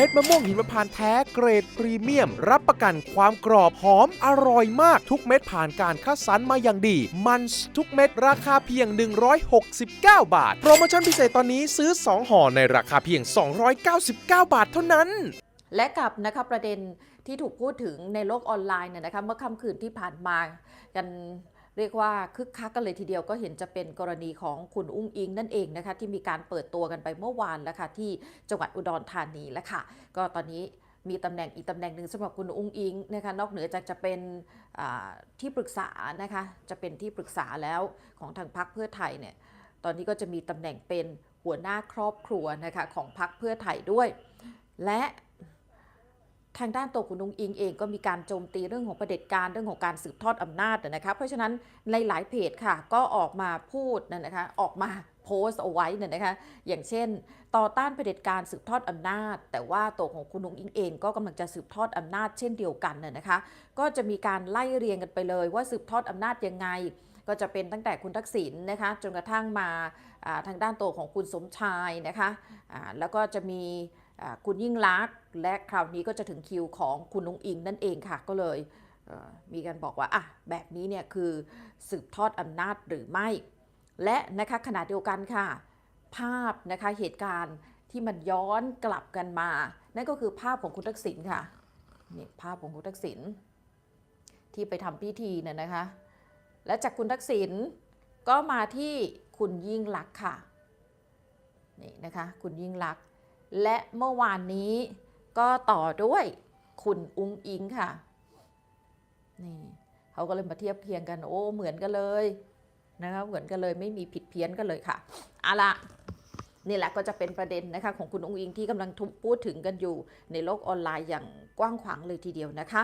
ม็ดมะม่วงหิมพานต์แท้เกรดพรีเมียม รับประกันความกรอบหอมอร่อยมากทุกเม็ดผ่านการคัดสรรมาอย่างดี มันทุกเม็ดราคาเพียง 169 บาท โปรโมชั่นพิเศษตอนนี้ซื้อ 2ห่อในราคาเพียง 299 บาทเท่านั้น และกับนะคะประเด็นที่ถูกพูดถึงในโลกออนไลน์เนี่ยนะคะเมื่อค่ำคืนที่ผ่านมากัน เรียกว่าคึกคักกันเลยทีเดียวก็เห็นจะเป็นกรณีของคุณอุ้งอิงนั่นเองนะคะที่มีการเปิดตัวกันไปเมื่อวานแล้วค่ะที่จังหวัดอุดรธานีแล้วค่ะ ก็ตอนนี้มีตำแหน่งอีกตำแหน่งหนึ่งสำหรับคุณอุ้งอิงนะคะนอกเหนือจากจะเป็นที่ปรึกษานะคะจะเป็นที่ปรึกษาแล้วของทางพรรคเพื่อไทยเนี่ยตอนนี้ก็จะมีตำแหน่งเป็นหัวหน้าครอบครัวนะคะของพรรคเพื่อไทยด้วย และ ทางด้านตัวคุณนุ้งอิงเองก็มีการโจมตีเรื่องของประเด็จการเรื่องของการสืบทอดอำนาจนะคะเพราะฉะนั้นในหลายเพจค่ะ ก็ออกมาพูดนะนะคะออกมาโพสต์เอาไว้เนี่ยนะคะ อย่างเช่น ต่อต้านเผด็จการสืบทอดอำนาจ แต่ว่าตัวของคุณนุ้งอิงเองก็กำลังจะสืบทอดอำนาจเช่นเดียวกันน่ะนะคะ ก็จะมีการไล่เรียงกันไปเลยว่าสืบทอดอำนาจยังไง ก็จะเป็นตั้งแต่คุณทักษิณนะคะจนกระทั่งมาทางด้านตัวของคุณสมชายนะคะแล้วก็จะมี คุณยิ่งลักษณ์และคราวนี้ก็จะถึงคิวของคุณนุ้งอิงนั่นเองค่ะก็เลยมีการบอกว่าอะแบบนี้เนี่ยคือสืบทอดอำนาจหรือไม่ และนะคะขณะเดียวกันค่ะ ภาพนะคะเหตุการณ์ที่มันย้อนกลับกันมา นั่นก็คือภาพของคุณทักษิณค่ะนี่ภาพของคุณทักษิณที่ไปทำพิธีเนี่ยนะคะ และจากคุณทักษิณก็มาที่คุณยิ่งลักษณ์ค่ะนี่นะคะคุณยิ่งลักษณ์ และเมื่อวานนี้ก็ต่อด้วยคุณอุ้งอิงค่ะ นี่เขาก็เลยมาเทียบเคียงกัน โอ้ เหมือนกันเลยนะคะเหมือนกันเลยไม่มีผิดเพี้ยนกันเลยค่ะเอาละนี่แหละก็จะเป็นประเด็นนะคะของคุณอุ้งอิงที่กำลังพูดถึงกันอยู่ในโลกออนไลน์อย่างกว้างขวางเลยทีเดียวนะคะ